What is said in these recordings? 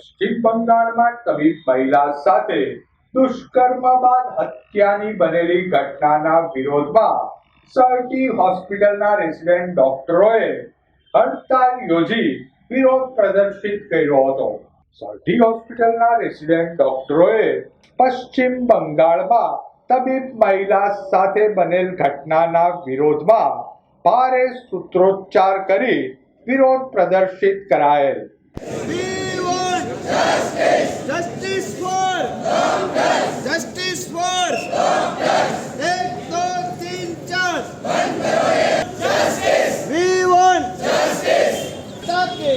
પશ્ચિમ બંગાળમાં તબીબ મહિલા સાથે દુષ્કર્મ બાદ હત્યાની બનેલી ઘટનાના વિરોધમાં સરટી હોસ્પિટલના રેસિડેન્ટ ડોક્ટરોએ હડતાલ યોજી વિરોધ પ્રદર્શિત કર્યો હતો. સરટી હોસ્પિટલના રેસિડેન્ટ ડોક્ટરોએ પશ્ચિમ બંગાળમાં તબીબ મહિલા સાથે બનેલ ઘટનાના વિરોધમાં ભારે સૂત્રોચ્ચાર કરી વિરોધ પ્રદર્શિત કરાયેલ. justice for justice for ek do teen justice. We want justice. Taki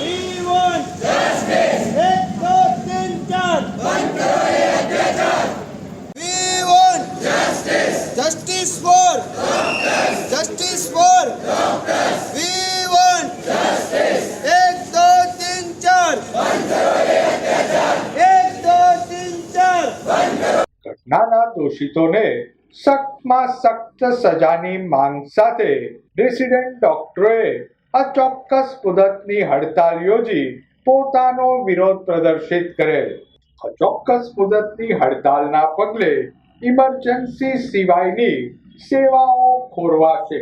we want justice. Ek we want justice. Justice for ઘટનાના દોષિતોને સખ્તમાં સખ્ત સજાની માંગ સાથે રેસિડેન્ટ ડોક્ટરોએ અચોક્કસ મુદતની હડતાલ યોજી પોતાનો વિરોધ પ્રદર્શિત કરેલ. ચોક્કસ મુદતની હડતાલના પગલે ઇમરજન્સી સિવાયની સેવાઓ ખોરવાશે.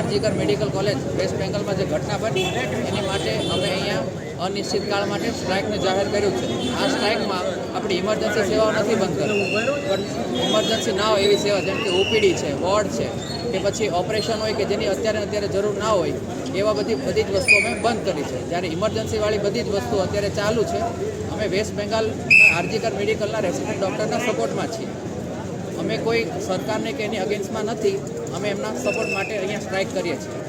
આરજીકર મેડિકલ કોલેજ, વેસ્ટ બેંગલમાં જે ઘટના બની, એની માટે અમે અહીંયા અનિશ્ચિત કાળ માટે સ્ટ્રાઇકને જાહેર કર્યું છે. આ સ્ટ્રાઇકમાં આપણી ઇમરજન્સી સેવાઓ નથી બંધ કરવી પણ ઇમરજન્સી ના હોય એવી સેવા જેમ કે ઓપીડી છે, વોર્ડ છે, કે પછી ઓપરેશન હોય કે જેની અત્યારે અત્યારે જરૂર ના હોય, એવા બધી બધી જ વસ્તુઓ અમે બંધ કરી છે. જ્યારે ઇમરજન્સીવાળી બધી જ વસ્તુઓ અત્યારે ચાલુ છે, અમે વેસ્ટ બેંગાલ આરજીકર મેડિકલના રેસિડેન્ટ ડૉક્ટરના સપોર્ટમાં છીએ. અમે કોઈ સરકારને કે એની અગેન્સ્ટમાં નથી, અમે એમના સપોર્ટ માટે અહીંયા સ્ટ્રાઇક કરીએ છીએ.